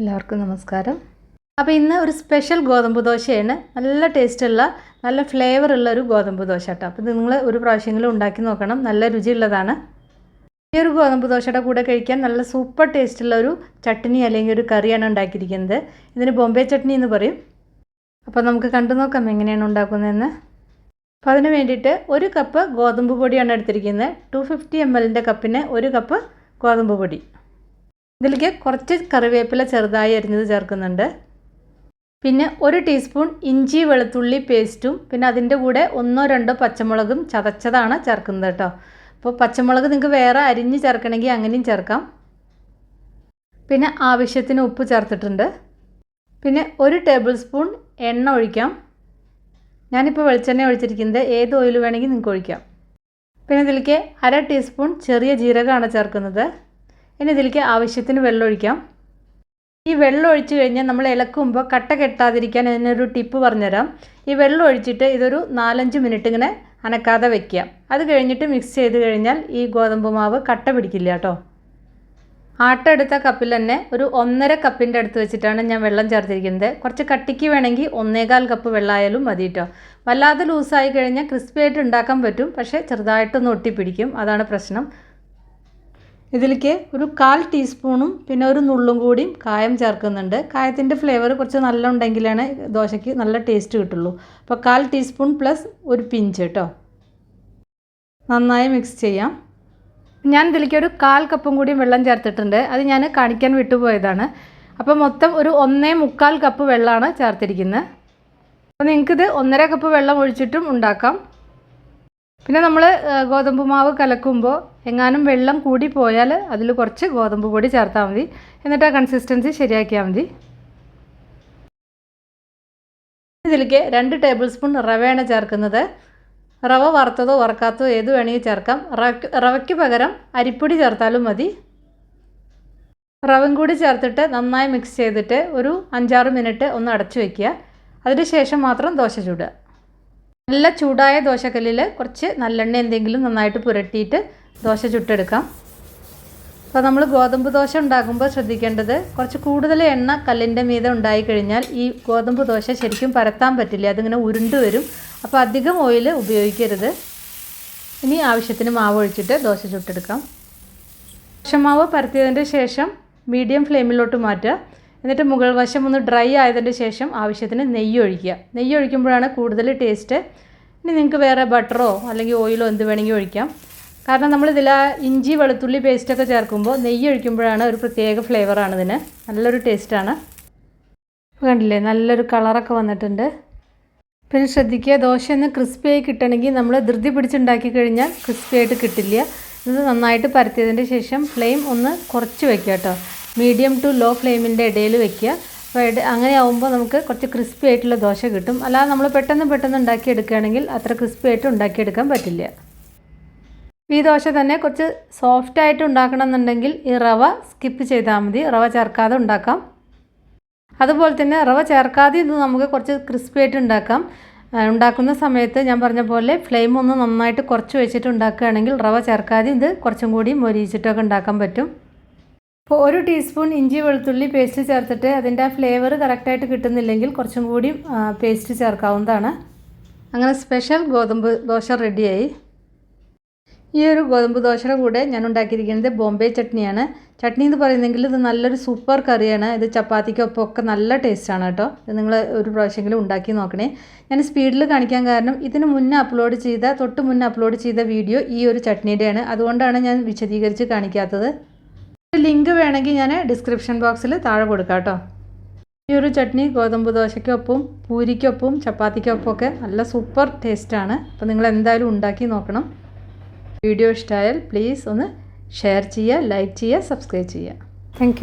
എല്ലാവർക്കും നമസ്കാരം. അപ്പോൾ ഇന്ന് ഒരു സ്പെഷ്യൽ ഗോതമ്പ് ദോശയാണ്. നല്ല ടേസ്റ്റുള്ള നല്ല ഫ്ലേവർ ഉള്ള ഒരു ഗോതമ്പ് ദോശ കേട്ടോ. അപ്പോൾ നിങ്ങൾ ഒരു പ്രാവശ്യമെങ്കിലും ഉണ്ടാക്കി നോക്കണം. നല്ല രുചിയുള്ളതാണ്. ഈ ഒരു ഗോതമ്പ് ദോശയുടെ കൂടെ കഴിക്കാൻ നല്ല സൂപ്പർ ടേസ്റ്റുള്ള ഒരു ചട്നി അല്ലെങ്കിൽ ഒരു കറിയാണ് ഉണ്ടാക്കിയിരിക്കുന്നത്. ഇതിന് ബോംബെ ചട്നി എന്ന് പറയും. അപ്പോൾ നമുക്ക് കണ്ടു നോക്കാം എങ്ങനെയാണ് ഉണ്ടാക്കുന്നതെന്ന്. അപ്പോൾ അതിന് വേണ്ടിയിട്ട് ഒരു കപ്പ് ഗോതമ്പ് പൊടിയാണ് എടുത്തിരിക്കുന്നത്. ടു ഫിഫ്റ്റി എം എല്ലിന്റെ കപ്പിന് ഒരു കപ്പ് ഗോതമ്പ് പൊടി. ഇതിലേക്ക് കുറച്ച് കറിവേപ്പില ചെറുതായി അരിഞ്ഞത് ചേർക്കുന്നുണ്ട്. പിന്നെ ഒരു ടീസ്പൂൺ ഇഞ്ചി വെളുത്തുള്ളി പേസ്റ്റും പിന്നെ അതിന്റെ കൂടെ ഒന്നോ രണ്ടോ പച്ചമുളകും ചതച്ചതാണ് ചേർക്കുന്നത് കേട്ടോ. അപ്പോൾ പച്ചമുളക് നിങ്ങൾക്ക് വേറെ അരിഞ്ഞ് ചേർക്കണമെങ്കിൽ അങ്ങനെയും ചേർക്കാം. പിന്നെ ആവശ്യത്തിന് ഉപ്പ് ചേർത്തിട്ടുണ്ട്. പിന്നെ ഒരു ടേബിൾ സ്പൂൺ എണ്ണ ഒഴിക്കാം. ഞാനിപ്പോൾ വെളിച്ചെണ്ണ ഒഴിച്ചിരിക്കുന്നത് ഏത് ഓയിൽ വേണമെങ്കിൽ നിങ്ങൾക്ക് ഒഴിക്കാം. പിന്നെ ഇതിലേക്ക് അര ടീസ്പൂൺ ചെറിയ ജീരകമാണ് ചേർക്കുന്നത്. ഇനി ഇതിലേക്ക് ആവശ്യത്തിന് വെള്ളം ഒഴിക്കാം. ഈ വെള്ളം ഒഴിച്ചു കഴിഞ്ഞാൽ നമ്മൾ ഇളക്കുമ്പോൾ കട്ട കെട്ടാതിരിക്കാൻ ഇതിനൊരു ടിപ്പ് പറഞ്ഞുതരാം. ഈ വെള്ളം ഒഴിച്ചിട്ട് ഇതൊരു നാലഞ്ച് മിനിറ്റ് ഇങ്ങനെ അനക്കാതെ വെക്കുക. അത് കഴിഞ്ഞിട്ട് മിക്സ് ചെയ്ത് കഴിഞ്ഞാൽ ഈ ഗോതമ്പ് മാവ് കട്ട പിടിക്കില്ല കേട്ടോ. ആട്ട എടുത്ത കപ്പിൽ തന്നെ ഒരു ഒന്നര കപ്പിന്റെ അടുത്ത് വെച്ചിട്ടാണ് ഞാൻ വെള്ളം ചേർത്തിരിക്കുന്നത്. കുറച്ച് കട്ടിക്ക് വേണമെങ്കിൽ ഒന്നേകാൽ കപ്പ് വെള്ളമായാലും മതി കേട്ടോ. വല്ലാതെ ലൂസായി കഴിഞ്ഞാൽ ക്രിസ്പി ആയിട്ട് ഉണ്ടാക്കാൻ പറ്റും പക്ഷേ ചെറുതായിട്ടൊന്ന് ഒട്ടിപ്പിടിക്കും. അതാണ് പ്രശ്നം. ഇതിലേക്ക് ഒരു കാൽ ടീസ്പൂണും പിന്നെ ഒരു നുള്ളും കൂടിയും കായം ചേർക്കുന്നുണ്ട്. കായത്തിന്റെ ഫ്ലേവർ കുറച്ച് നല്ല ഉണ്ടെങ്കിലാണ് ദോശയ്ക്ക് നല്ല ടേസ്റ്റ് കിട്ടുള്ളൂ. അപ്പോൾ കാൽ ടീസ്പൂൺ പ്ലസ് ഒരു പിഞ്ച് കേട്ടോ. നന്നായി മിക്സ് ചെയ്യാം. ഞാൻ ഇതിലേക്ക് ഒരു കാൽ കപ്പും കൂടിയും വെള്ളം ചേർത്തിട്ടുണ്ട്. അത് ഞാൻ കാണിക്കാൻ വിട്ടുപോയതാണ്. അപ്പോൾ മൊത്തം ഒരു ഒന്നേ മുക്കാൽ കപ്പ് വെള്ളമാണ് ചേർത്തിരിക്കുന്നത്. അപ്പോൾ നിങ്ങൾക്കിത് ഒന്നര കപ്പ് വെള്ളം ഒഴിച്ചിട്ടും ഉണ്ടാക്കാം. പിന്നെ നമ്മൾ ഗോതമ്പ് മാവ് കലക്കുമ്പോൾ എങ്ങാനും വെള്ളം കൂടി പോയാൽ അതിൽ കുറച്ച് ഗോതമ്പ് പൊടി ചേർത്താൽ മതി. എന്നിട്ട് ആ കൺസിസ്റ്റൻസി ശരിയാക്കിയാൽ മതി. ഇതിലേക്ക് രണ്ട് ടേബിൾ സ്പൂൺ റവയാണ് ചേർക്കുന്നത്. റവ വറുത്തതോ വറുക്കാത്തതോ ഏത് വേണമെങ്കിൽ ചേർക്കാം. റവയ്ക്ക് പകരം അരിപ്പൊടി ചേർത്താലും മതി. റവയും കൂടി ചേർത്തിട്ട് നന്നായി മിക്സ് ചെയ്തിട്ട് ഒരു അഞ്ചാറ് മിനിറ്റ് ഒന്ന് അടച്ചു വയ്ക്കുക അതിന് ശേഷം മാത്രം ദോശ ചൂടുക. നല്ല ചൂടായ ദോശക്കല്ലിൽ കുറച്ച് നല്ലെണ്ണ എന്തെങ്കിലും നന്നായിട്ട് പുരട്ടിയിട്ട് ദോശ ചുട്ടെടുക്കാം. അപ്പോൾ നമ്മൾ ഗോതമ്പ് ദോശ ഉണ്ടാക്കുമ്പോൾ ശ്രദ്ധിക്കേണ്ടത് കുറച്ച് കൂടുതൽ എണ്ണ കല്ലിന്റെ മീതെ ഉണ്ടായി കഴിഞ്ഞാൽ ഈ ഗോതമ്പ് ദോശ ശരിക്കും പരത്താൻ പറ്റില്ല അതിങ്ങനെ ഉരുണ്ട് വരും. അപ്പോൾ അധികം ഓയിൽ ഉപയോഗിക്കരുത്. ഇനി ആവശ്യത്തിന് മാവ് ഒഴിച്ചിട്ട് ദോശ ചുട്ടെടുക്കാം. ദോശമാവ് പരത്തിയതിന്റെ ശേഷം മീഡിയം ഫ്ലെയിമിലോട്ട് മാറ്റുക. എന്നിട്ട് മുകൾ വശം ഒന്ന് ഡ്രൈ ആയതിന്റെ ശേഷം ആവശ്യത്തിന് നെയ്യ് ഒഴിക്കുക. നെയ്യ് ഒഴിക്കുമ്പോഴാണ് കൂടുതൽ ടേസ്റ്റ്. ഇനി നിങ്ങൾക്ക് വേറെ ബട്ടറോ അല്ലെങ്കിൽ ഓയിലോ എന്ത് വേണമെങ്കിൽ ഒഴിക്കാം. കാരണം നമ്മൾ ഇതിൽ ഇഞ്ചി വെളുത്തുള്ളി പേസ്റ്റൊക്കെ ചേർക്കുമ്പോൾ നെയ്യ് ഒഴിക്കുമ്പോഴാണ് ഒരു പ്രത്യേക ഫ്ലേവറാണ് ഇതിന്. നല്ലൊരു ടേസ്റ്റാണ് കണ്ടില്ലേ? നല്ലൊരു കളറൊക്കെ വന്നിട്ടുണ്ട്. പിന്നെ ശ്രദ്ധിക്കുക ദോശ ഒന്ന് ക്രിസ്പി ആയി കിട്ടണമെങ്കിൽ നമ്മൾ ധൃതി പിടിച്ചുണ്ടാക്കി കഴിഞ്ഞാൽ ക്രിസ്പിയായിട്ട് കിട്ടില്ല. ഇത് നന്നായിട്ട് പരത്തിയതിന്റെ ശേഷം ഫ്ലെയിം ഒന്ന് കുറച്ച് വയ്ക്കുക കേട്ടോ. മീഡിയം ടു ലോ ഫ്ലെയിമിന്റെ ഇടയിൽ വെക്കുക. അപ്പോൾ അങ്ങനെ ആവുമ്പോൾ നമുക്ക് കുറച്ച് ക്രിസ്പി ആയിട്ടുള്ള ദോശ കിട്ടും. അല്ലാതെ നമ്മൾ പെട്ടെന്ന് പെട്ടെന്ന് ഉണ്ടാക്കിയെടുക്കുകയാണെങ്കിൽ അത്ര ക്രിസ്പി ആയിട്ട് ഉണ്ടാക്കിയെടുക്കാൻ പറ്റില്ല. ഈ ദോശ തന്നെ കുറച്ച് സോഫ്റ്റ് ആയിട്ട് ഉണ്ടാക്കണം എന്നുണ്ടെങ്കിൽ ഈ റവ സ്കിപ്പ് ചെയ്താൽ മതി. റവ ചേർക്കാതെ ഉണ്ടാക്കാം. അതുപോലെ തന്നെ റവ ചേർക്കാതെ ഇത് നമുക്ക് കുറച്ച് ക്രിസ്പി ആയിട്ട് ഉണ്ടാക്കാം. ഉണ്ടാക്കുന്ന സമയത്ത് ഞാൻ പറഞ്ഞ പോലെ ഫ്ലെയിം ഒന്ന് നന്നായിട്ട് കുറച്ച് വെച്ചിട്ട് ഉണ്ടാക്കുകയാണെങ്കിൽ റവ ചേർക്കാതെ ഇത് കുറച്ചും കൂടി മൊരിയിച്ചിട്ടൊക്കെ ഉണ്ടാക്കാൻ പറ്റും. അപ്പോൾ ഒരു ടീസ്പൂൺ ഇഞ്ചി വെളുത്തുള്ളി പേസ്റ്റ് ചേർത്തിട്ട് അതിന്റെ ആ ഫ്ലേവർ കറക്റ്റായിട്ട് കിട്ടുന്നില്ലെങ്കിൽ കുറച്ചും കൂടി പേസ്റ്റ് ചേർക്കാവുന്നതാണ്. അങ്ങനെ സ്പെഷ്യൽ ഗോതമ്പ് ദോശ റെഡിയായി ഈ ഒരു ഗോതമ്പ് ദോശയുടെ കൂടെ ഞാൻ ഉണ്ടാക്കിയിരിക്കുന്നത് ബോംബെ ചട്നിയാണ്. ചട്നി എന്ന് പറയുന്നെങ്കിൽ ഇത് നല്ലൊരു സൂപ്പർ കറിയാണ്. ഇത് ചപ്പാത്തിക്കൊപ്പം ഒക്കെ നല്ല ടേസ്റ്റാണ് കേട്ടോ. ഇത് നിങ്ങൾ ഒരു പ്രാവശ്യമെങ്കിലും ഉണ്ടാക്കി നോക്കണേ. ഞാൻ സ്പീഡിൽ കാണിക്കാൻ കാരണം ഇതിന് മുന്നേ അപ്ലോഡ് ചെയ്ത തൊട്ട് മുന്നേ അപ്ലോഡ് ചെയ്ത വീഡിയോ ഈ ഒരു ചട്നിയുടെയാണ്. അതുകൊണ്ടാണ് ഞാൻ വിശദീകരിച്ച് കാണിക്കാത്തത്. ലിങ്ക് വേണമെങ്കിൽ ഞാൻ ഡിസ്ക്രിപ്ഷൻ ബോക്സിൽ താഴെ കൊടുക്കാം കേട്ടോ. ഈ ഒരു ചട്നി ഗോതമ്പ് ദോശയ്ക്കൊപ്പം പൂരിക്കൊപ്പം ചപ്പാത്തിക്കൊപ്പം ഒക്കെ നല്ല സൂപ്പർ ടേസ്റ്റാണ് അപ്പോൾ നിങ്ങൾ എന്തായാലും ഉണ്ടാക്കി നോക്കണം. വീഡിയോ ഇഷ്ടമായാൽ പ്ലീസ് ഒന്ന് ഷെയർ ചെയ്യുക ലൈക്ക് ചെയ്യുക സബ്സ്ക്രൈബ് ചെയ്യുക. താങ്ക്